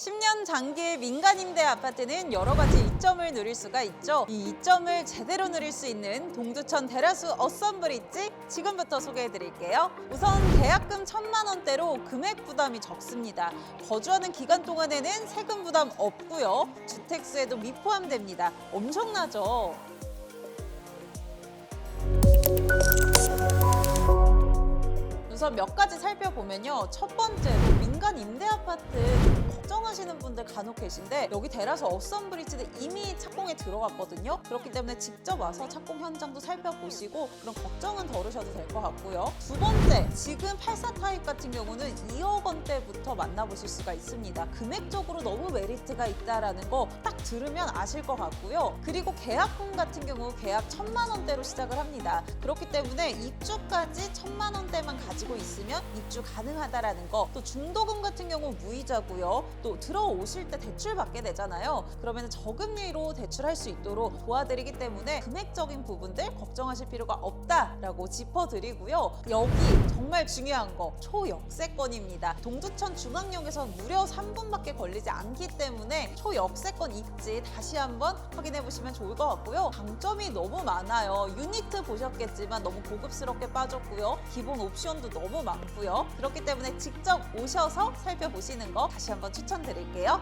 10년 장기 민간 임대 아파트는 여러 가지 이점을 누릴 수가 있죠. 이 이점을 제대로 누릴 수 있는 동두천 대라수 어썸브릿지 지금부터 소개해 드릴게요. 우선 계약금 천만 원대로 금액 부담이 적습니다. 거주하는 기간 동안에는 세금 부담 없고요. 주택수에도 미포함됩니다. 엄청나죠? 우선 몇 가지 살펴보면요. 첫 번째로 민간 임대 아파트 걱정하시는 분들 간혹 계신데 여기 대라서 어썸브리지는 이미 착공에 들어갔거든요. 그렇기 때문에 직접 와서 착공 현장도 살펴보시고 그런 걱정은 덜으셔도 될 것 같고요. 두 번째, 지금 84 타입 같은 경우는 2억 원대부터 만나보실 수가 있습니다. 금액적으로 너무 메리트가 있다라는 거 딱 들으면 아실 것 같고요. 그리고 계약금 같은 경우 계약 천만 원대로 시작을 합니다. 그렇기 때문에 입주까지 천만 원대만 가지고 있으면 입주 가능하다라는 거. 또 중도금 같은 경우 무이자고요. 또 들어오실 때 대출 받게 되잖아요. 그러면 저금리로 대출할 수 있도록 도와드리기 때문에 금액적인 부분들 걱정하실 필요가 없다라고 짚어드리고요. 여기 정말 중요한 거 초역세권입니다. 동두천 중앙역에서 무려 3분밖에 걸리지 않기 때문에 초역세권 입지 다시 한번 확인해 보시면 좋을 것 같고요. 장점이 너무 많아요. 유니트 보셨겠지만 너무 고급스럽게 빠졌고요. 기본 옵션도 너무 많고요. 그렇기 때문에 직접 오셔서 살펴보시는 거 다시 한번 추천드 릴게요.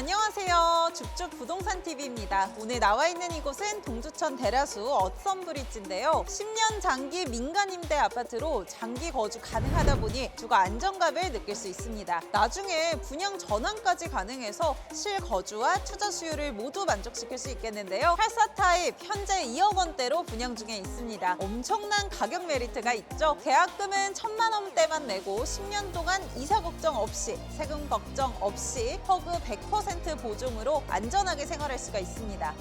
안녕하세요. 줍줍 부동산 TV입니다. 오늘 나와 있는 이곳은 동두천 대라수 어썸 브릿지인데요. 10년 장기 민간 임대 아파트로 장기 거주 가능하다 보니 주거 안정감을 느낄 수 있습니다. 나중에 분양 전환까지 가능해서 실거주와 투자 수요를 모두 만족시킬 수 있겠는데요. 84 타입 현재 2억 원대로 분양 중에 있습니다. 엄청난 가격 메리트가 있죠. 계약금은 천만 원대만 내고 10년 동안 이사 걱정 없이 세금 걱정 없이 허그 100% 보증으로 안전하게 생활할 수가 있습니다.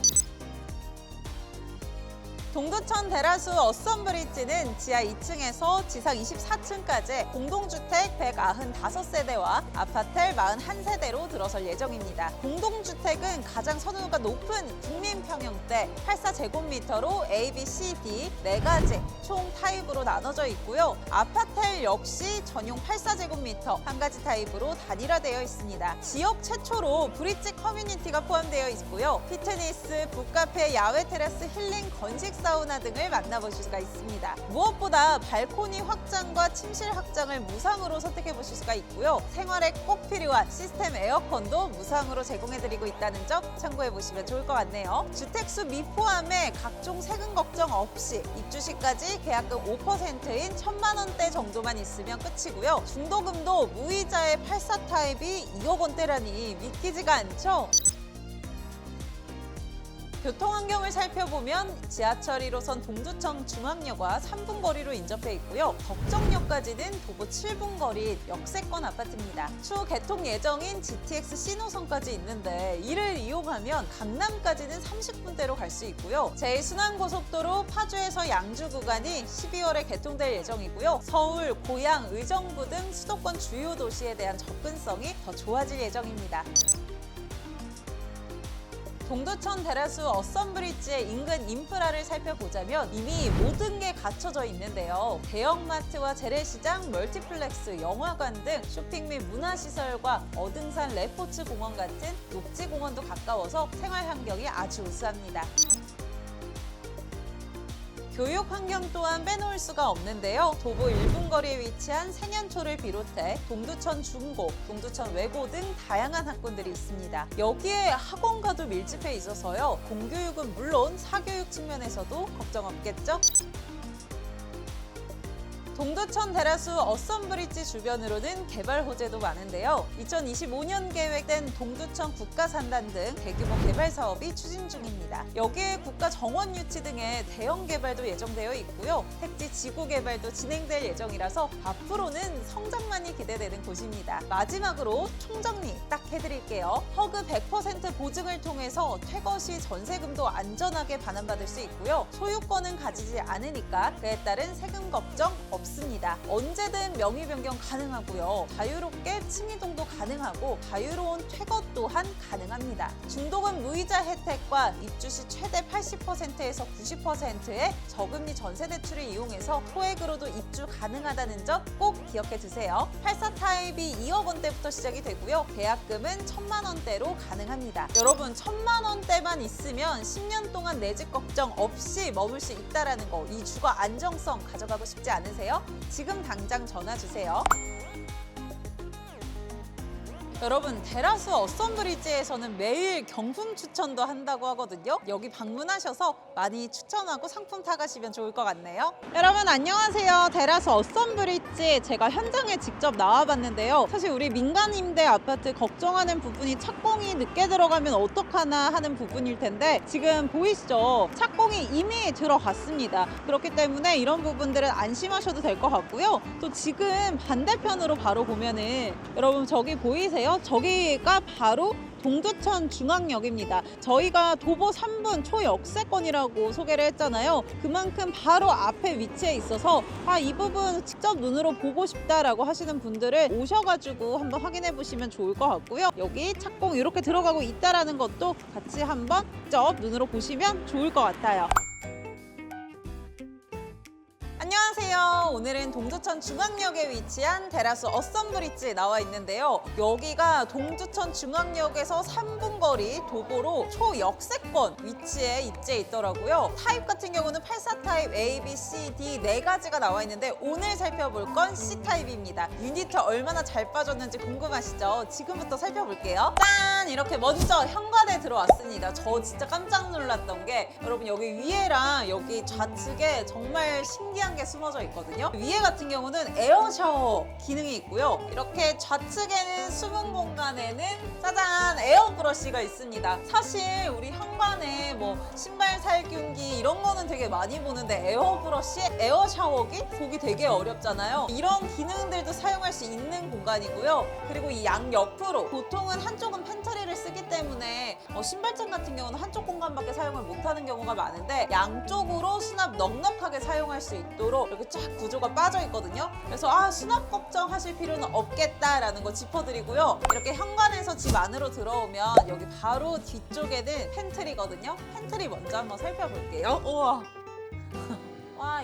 동두천 대라수 어썸브릿지는 지하 2층에서 지상 24층까지 공동주택 195세대와 아파트 41세대로 들어설 예정입니다. 공동주택은 가장 선호도가 높은 국민평형대 84제곱미터로 A, B, C, D 네 가지 총 타입으로 나눠져 있고요. 아파트 역시 전용 84제곱미터 한 가지 타입으로 단일화되어 있습니다. 지역 최초로 브릿지 커뮤니티가 포함되어 있고요. 피트니스, 북카페, 야외 테라스, 힐링, 건식 사우나 등을 만나보실 수가 있습니다. 무엇보다 발코니 확장과 침실 확장을 무상으로 선택해 보실 수가 있고요. 생활에 꼭 필요한 시스템 에어컨도 무상으로 제공해드리고 있다는 점 참고해 보시면 좋을 것 같네요. 주택수 미포함에 각종 세금 걱정 없이 입주 시까지 계약금 5%인 천만 원대 정도만 있으면 끝이고요. 중도금도 무이자의 84 타입이 2억 원대라니 믿기지가 않죠? 교통 환경을 살펴보면 지하철 1호선 동두천 중앙역과 3분 거리로 인접해 있고요. 덕정역까지는 도보 7분 거리 역세권 아파트입니다. 추후 개통 예정인 GTX 신호선까지 있는데 이를 이용하면 강남까지는 30분대로 갈 수 있고요. 제1순환고속도로 파주에서 양주 구간이 12월에 개통될 예정이고요. 서울, 고양, 의정부 등 수도권 주요 도시에 대한 접근성이 더 좋아질 예정입니다. 동두천 대라수 어썸브릿지의 인근 인프라를 살펴보자면 이미 모든 게 갖춰져 있는데요. 대형마트와 재래시장, 멀티플렉스, 영화관 등 쇼핑 및 문화시설과 어등산 레포츠 공원 같은 녹지공원도 가까워서 생활 환경이 아주 우수합니다. 교육 환경 또한 빼놓을 수가 없는데요. 도보 1분 거리에 위치한 생연초를 비롯해 동두천 중고, 동두천 외고 등 다양한 학군들이 있습니다. 여기에 학원과도 밀집해 있어서요. 공교육은 물론 사교육 측면에서도 걱정 없겠죠? 동두천 대라수 어썸브릿지 주변으로는 개발 호재도 많은데요. 2025년 계획된 동두천 국가산단 등 대규모 개발 사업이 추진 중입니다. 여기에 국가 정원 유치 등의 대형 개발도 예정되어 있고요. 택지 지구 개발도 진행될 예정이라서 앞으로는 성장만이 기대되는 곳입니다. 마지막으로 총정리 딱 해드릴게요. 허그 100% 보증을 통해서 퇴거 시 전세금도 안전하게 반환받을 수 있고요. 소유권은 가지지 않으니까 그에 따른 세금 걱정 없습니다. 없습니다. 언제든 명의 변경 가능하고요. 자유롭게 층이동도 가능하고 자유로운 퇴거 또한 가능합니다. 중도금 무이자 혜택과 입주 시 최대 80%에서 90%의 저금리 전세 대출을 이용해서 소액으로도 입주 가능하다는 점 꼭 기억해 두세요. 84 타입이 2억 원대부터 시작이 되고요. 계약금은 1천만 원대로 가능합니다. 여러분 1천만 원대만 있으면 10년 동안 내 집 걱정 없이 머물 수 있다라는 거, 이 주거 안정성 가져가고 싶지 않으세요? 지금 당장 전화 주세요. 여러분 테라스 어썸브리지에서는 매일 경품 추천도 한다고 하거든요. 여기 방문하셔서 많이 추천하고 상품 타가시면 좋을 것 같네요. 여러분 안녕하세요. 테라스 어썸브리지 제가 현장에 직접 나와봤는데요. 사실 우리 민간 임대 아파트 걱정하는 부분이 착공이 늦게 들어가면 어떡하나 하는 부분일 텐데 지금 보이시죠? 착공이 이미 들어갔습니다. 그렇기 때문에 이런 부분들은 안심하셔도 될 것 같고요. 또 지금 반대편으로 바로 보면은 여러분 저기 보이세요? 저기가 바로 동두천 중앙역입니다. 저희가 도보 3분 초역세권이라고 소개를 했잖아요. 그만큼 바로 앞에 위치해 있어서 아, 이 부분 직접 눈으로 보고 싶다라고 하시는 분들은 오셔가지고 한번 확인해 보시면 좋을 것 같고요. 여기 착공 이렇게 들어가고 있다라는 것도 같이 한번 직접 눈으로 보시면 좋을 것 같아요. 안녕하세요. 오늘은 동두천 중앙역에 위치한 테라스 어썸브리지에 나와 있는데요. 여기가 동두천 중앙역에서 3분 거리 도보로 초역세권 위치에 입지해 있더라고요. 타입 같은 경우는 84 타입 A, B, C, D 네 가지가 나와 있는데 오늘 살펴볼 건 C 타입입니다. 유니트 얼마나 잘 빠졌는지 궁금하시죠? 지금부터 살펴볼게요. 짠! 이렇게 먼저 현관에 들어왔습니다. 저 진짜 깜짝 놀랐던 게 여러분 여기 위에랑 여기 좌측에 정말 신기한 게 숨어 져 있거든요. 위에 같은 경우는 에어 샤워 기능이 있고요. 이렇게 좌측에는 숨은 공간에는 짜잔 에어 브러쉬가 있습니다. 사실 우리 현관에 뭐 신발 살균기 이런 거는 되게 많이 보는데 에어 브러쉬, 에어 샤워기 보기 되게 어렵잖아요. 이런 기능들도 사용할 수 있는 공간이고요. 그리고 이 양 옆으로 보통은 한쪽은 팬트리를 쓰기 때문에 어, 신발장 같은 경우는 한쪽 공간밖에 사용을 못하는 경우가 많은데 양쪽으로 수납 넉넉하게 사용할 수 있도록 이렇게 쫙 구조가 빠져 있거든요. 그래서 아 수납 걱정하실 필요는 없겠다라는 거 짚어드리고요. 이렇게 현관에서 집 안으로 들어오면 여기 바로 뒤쪽에는 팬트리거든요. 팬트리 먼저 한번 살펴볼게요. 우와.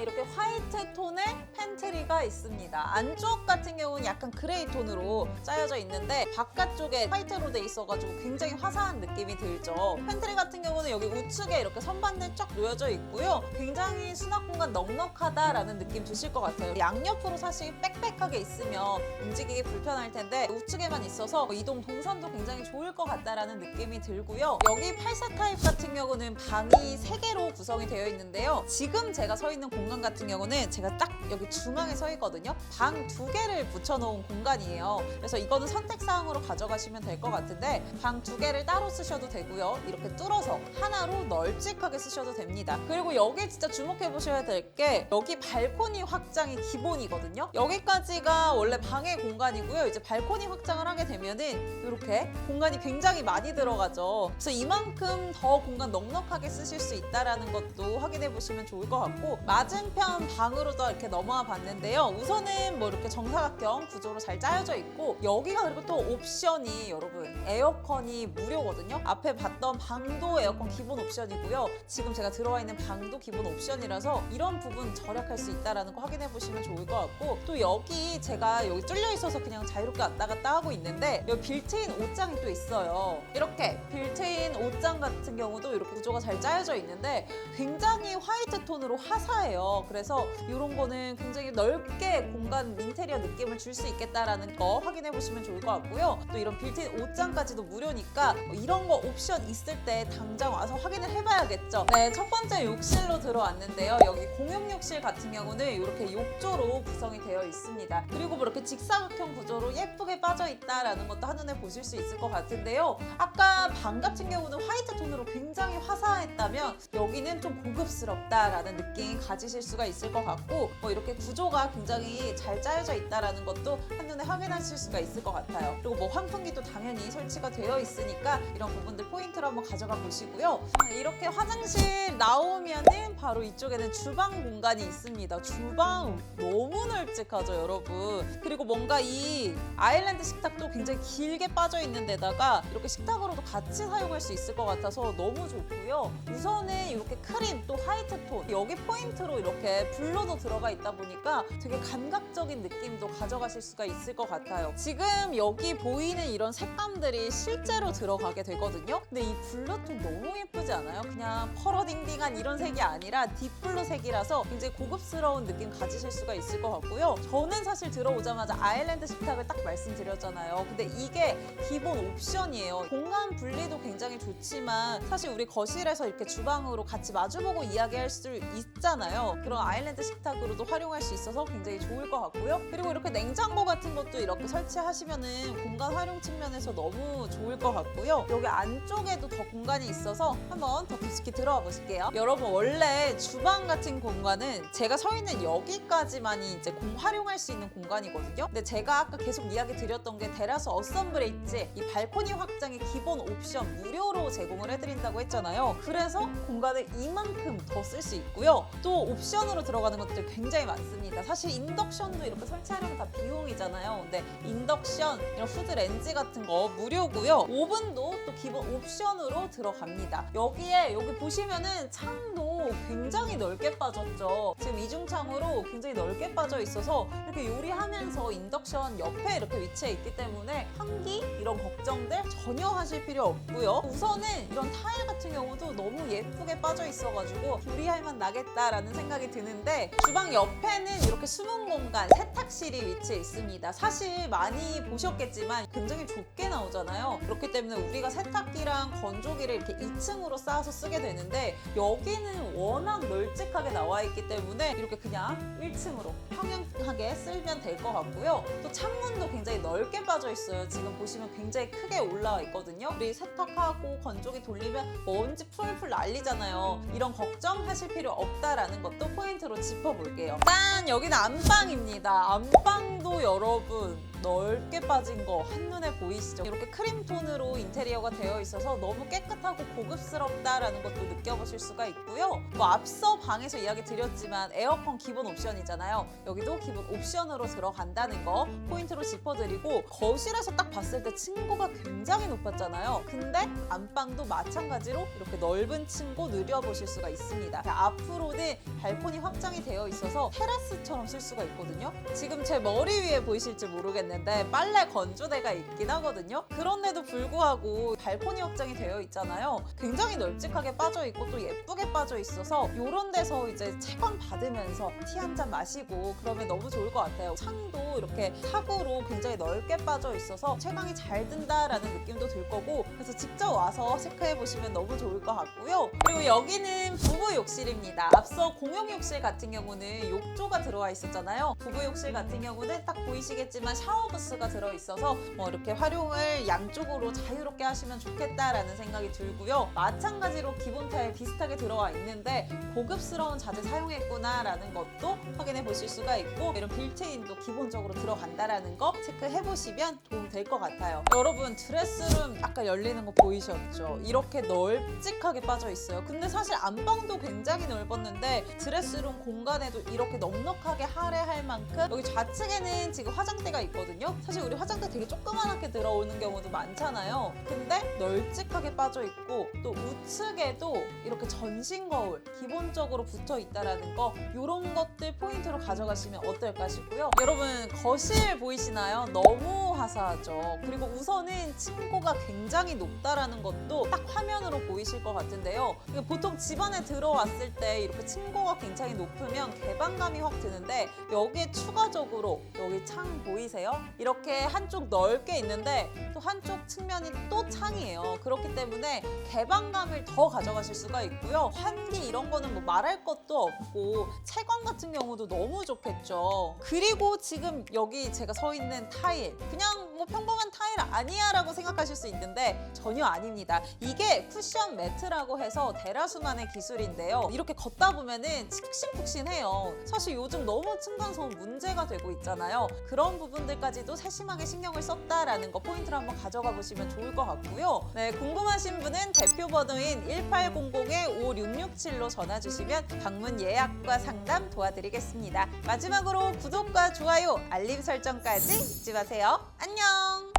와 이렇게 화이트 톤의 팬트리가 있습니다. 안쪽 같은 경우는 약간 그레이 톤으로 짜여져 있는데 바깥쪽에 화이트로 돼 있어가지고 굉장히 화사한 느낌이 들죠. 팬트리 같은 경우는 여기 우측에 이렇게 선반들 쫙 놓여져 있고요. 굉장히 수납 공간 넉넉하다라는 느낌 주실 것 같아요. 양옆으로 사실 빽빽하게 있으면 움직이기 불편할 텐데 우측에만 있어서 이동 동선도 굉장히 좋을 것 같다라는 느낌이 들고요. 여기 84 타입 같은 경우는 방이 3개로 구성이 되어 있는데요. 지금 제가 서 있는 공간 같은 경우는 제가 딱 여기 중앙에 서 있거든요. 방 두 개를 붙여놓은 공간이에요. 그래서 이거는 선택사항으로 가져가시면 될 것 같은데 방 두 개를 따로 쓰셔도 되고요. 이렇게 뚫어서 하나로 널찍하게 쓰셔도 됩니다. 그리고 여기 진짜 주목해 보셔야 될 게 여기 발코니 확장이 기본이거든요. 여기까지가 원래 방의 공간이고요. 이제 발코니 확장을 하게 되면은 이렇게 공간이 굉장히 많이 들어가죠. 그래서 이만큼 더 공간 넉넉하게 쓰실 수 있다라는 것도 확인해 보시면 좋을 것 같고 맞은편 방으로 도 이렇게 넘어와 봤는데요. 우선은 뭐 이렇게 정사각형 구조로 잘 짜여져 있고 여기가 그리고 또 옵션이 여러분 에어컨이 무료거든요. 앞에 봤던 방도 에어컨 기본 옵션이고요. 지금 제가 들어와 있는 방도 기본 옵션이라서 이런 부분 절약할 수 있다라는 거 확인해 보시면 좋을 것 같고 또 여기 제가 여기 뚫려 있어서 그냥 자유롭게 왔다 갔다 하고 있는데 여기 빌트인 옷장이 또 있어요. 이렇게 빌트인 옷장 같은 경우도 이렇게 구조가 잘 짜여져 있는데 굉장히 화이트 톤으로 화사해요. 그래서 이런 거는 굉장히 넓게 공간 인테리어 느낌을 줄 수 있겠다라는 거 확인해 보시면 좋을 것 같고요. 또 이런 빌트인 옷장까지도 무료니까 뭐 이런 거 옵션 있을 때 당장 와서 확인을 해봐야겠죠. 네, 첫 번째 욕실로 들어왔는데요. 여기 공용 욕실 같은 경우는 이렇게 욕조로 구성이 되어 있습니다. 그리고 뭐 이렇게 직사각형 구조로 예쁘게 빠져 있다라는 것도 한눈에 보실 수 있을 것 같은데요. 아까 방 같은 경우는 화이트 톤으로 굉장히 화사했다면 여기는 좀 고급스럽다라는 느낌 가지 가지실 수가 있을 것 같고 뭐 이렇게 구조가 굉장히 잘 짜여져 있다라는 것도 한눈에 확인하실 수가 있을 것 같아요. 그리고 뭐 환풍기도 당연히 설치가 되어 있으니까 이런 부분들 포인트로 한번 가져가 보시고요. 이렇게 화장실 나오면은 바로 이쪽에는 주방 공간이 있습니다. 주방 너무 널찍하죠, 여러분. 그리고 뭔가 이 아일랜드 식탁도 굉장히 길게 빠져 있는 데다가 이렇게 식탁으로도 같이 사용할 수 있을 것 같아서 너무 좋고요. 우선은 이렇게 크림 또 화이트 톤 여기 포인트로 이렇게 블러도 들어가 있다 보니까 되게 감각적인 느낌도 가져가실 수가 있을 것 같아요. 지금 여기 보이는 이런 색감들이 실제로 들어가게 되거든요. 근데 이 블러톤 너무 예쁘지 않아요? 그냥 펄어딩딩한 이런 색이 아니라 딥블루 색이라서 굉장히 고급스러운 느낌 가지실 수가 있을 것 같고요. 저는 사실 들어오자마자 아일랜드 식탁을 딱 말씀드렸잖아요. 근데 이게 기본 옵션이에요. 공간 분리도 굉장히 좋지만 사실 우리 거실에서 이렇게 주방으로 같이 마주보고 이야기할 수 있잖아요. 그런 아일랜드 식탁으로도 활용할 수 있어서 굉장히 좋을 것 같고요. 그리고 이렇게 냉장고 같은 것도 이렇게 설치하시면은 공간 활용 측면에서 너무 좋을 것 같고요. 여기 안쪽에도 더 공간이 있어서 한번 더 깊숙이 들어가 보실게요. 여러분 원래 주방 같은 공간은 제가 서 있는 여기까지만이 이제 공 활용할 수 있는 공간이거든요. 근데 제가 아까 계속 이야기 드렸던 게 테라스 어썸브레이지 이 발코니 확장의 기본 옵션 무료로 제공을 해드린다고 했잖아요. 그래서 공간을 이만큼 더 쓸 수 있고요. 또 옵션 으로 들어가는 것들 굉장히 많습니다. 사실 인덕션도 이렇게 설치하려면 다 비용이잖아요. 근데 인덕션, 이런 후드 렌즈 같은 거 무료고요. 오븐도 또 기본 옵션으로 들어갑니다. 여기에 여기 보시면은 창도 굉장히 넓게 빠졌죠. 지금 이중창으로 굉장히 넓게 빠져 있어서 이렇게 요리하면서 인덕션 옆에 이렇게 위치해 있기 때문에 환기 이런 걱정들 전혀 하실 필요 없고요. 우선은 이런 타일 같은 경우도 너무 예쁘게 빠져 있어가지고 요리할 맛 나겠다라는 생각이 드는데 주방 옆에는 이렇게 숨은 공간 세탁실이 위치해 있습니다. 사실 많이 보셨겠지만 굉장히 좁게 나오잖아요. 그렇기 때문에 우리가 세탁기랑 건조기를 이렇게 2층으로 쌓아서 쓰게 되는데 여기는 워낙 널찍하게 나와 있기 때문에 이렇게 그냥 1층으로 평행하게 쓸면 될 것 같고요. 또 창문도 굉장히 넓게 빠져 있어요. 지금 보시면 굉장히 크게 올라와 있거든요. 우리 세탁하고 건조기 돌리면 먼지 풀풀 날리잖아요. 이런 걱정하실 필요 없다라는 것도 포인트로 짚어볼게요. 짠! 여기는 안방입니다. 안방도 여러분 넓게 빠진 거 한눈에 보이시죠? 이렇게 크림 톤으로 인테리어가 되어 있어서 너무 깨끗하고 고급스럽다라는 것도 느껴보실 수가 있고요. 뭐 앞서 방에서 이야기 드렸지만 에어컨 기본 옵션이잖아요. 여기도 기본 옵션으로 들어간다는 거 포인트로 짚어드리고 거실에서 딱 봤을 때 층고가 굉장히 높았잖아요. 근데 안방도 마찬가지로 이렇게 넓은 층고 누려보실 수가 있습니다. 앞으로는 발코니 확장이 되어 있어서 테라스처럼 쓸 수가 있거든요. 지금 제 머리 위에 보이실지 모르겠는데 빨래 건조대가 있긴 하거든요. 그런데도 불구하고 발코니 확장이 되어 있잖아요. 굉장히 널찍하게 빠져 있고 또 예쁘게 빠져 있어서 이런 데서 이제 채광 받으면서 티 한 잔 마시고 그러면 너무 좋을 것 같아요. 창도 이렇게 사구로 굉장히 넓게 빠져 있어서 채광이 잘 든다라는 느낌도 들 거고 그래서 직접 와서 체크해 보시면 너무 좋을 것 같고요. 그리고 여기는 부부 욕실입니다. 앞서 공용 욕실 같은 경우는 욕조가 들어와 있었잖아요. 부부 욕실 같은 경우는 딱 보이시겠지만 샤워 부스가 들어 있어서 뭐 이렇게 활용을 양쪽으로 자유롭게 하시면 좋겠다라는 생각이 들고요. 마찬가지로 기본 타일 비슷하게 들어와 있는데 고급스러운 자재 사용했구나라는 것도 확인해 보실 수가 있고 이런 빌트인도 기본적으로 들어간다라는 거 체크해 보시면 도움 될 것 같아요. 여러분 드레스룸 아까 열리는 거 보이셨죠? 이렇게 널찍하게 빠져 있어요. 근데 사실 안방도 굉장히 넓었는데 드레스룸 공간에도 이렇게 넉넉하게 할애할 만큼 여기 좌측에는 지금 화장대가 있거든요. 사실 우리 화장대 되게 조그맣게 들어오는 경우도 많잖아요. 근데 널찍하게 빠져 있고 또 우측에도 이렇게 전신 거울 기본적으로 붙어 있다라는 거 이런 것들 포인트로 가져가시면 어떨까 싶고요. 여러분 거실 보이시나요? 너무 화사하죠. 그리고 우선은 층고가 굉장히 높다라는 것도 딱 화면으로 보이실 것 같은데요. 보통 집안에 들어왔을 때 이렇게 층고가 굉장히 높으면 개방감이 확 드는데 여기에 추가적으로 여기 창 보이세요? 이렇게 한쪽 넓게 있는데 또 한쪽 측면이 또 창이에요. 그렇기 때문에 개방감을 더 가져가실 수가 있고요. 환기 이런 거는 뭐 말할 것도 없고 채광 같은 경우도 너무 좋겠죠. 그리고 지금 여기 제가 서 있는 타일 그냥 뭐 평범한 타일 아니야 라고 생각하실 수 있는데 전혀 아닙니다. 이게 쿠션 매트라고 해서 데라수만의 기술인데요. 이렇게 걷다 보면은 푹신푹신해요. 사실 요즘 너무 층간소음 문제가 되고 있잖아요. 그런 부분들까지도 세심하게 신경을 썼다라는 거 포인트를 한번 가져가 보시면 좋을 것 같고요. 네, 궁금하신 분은 대표 번호인 1800-5667로 전화 주시면 방문 예약과 상담 도와드리겠습니다. 마지막으로 구독과 좋아요, 알림 설정까지 잊지 마세요. 안녕!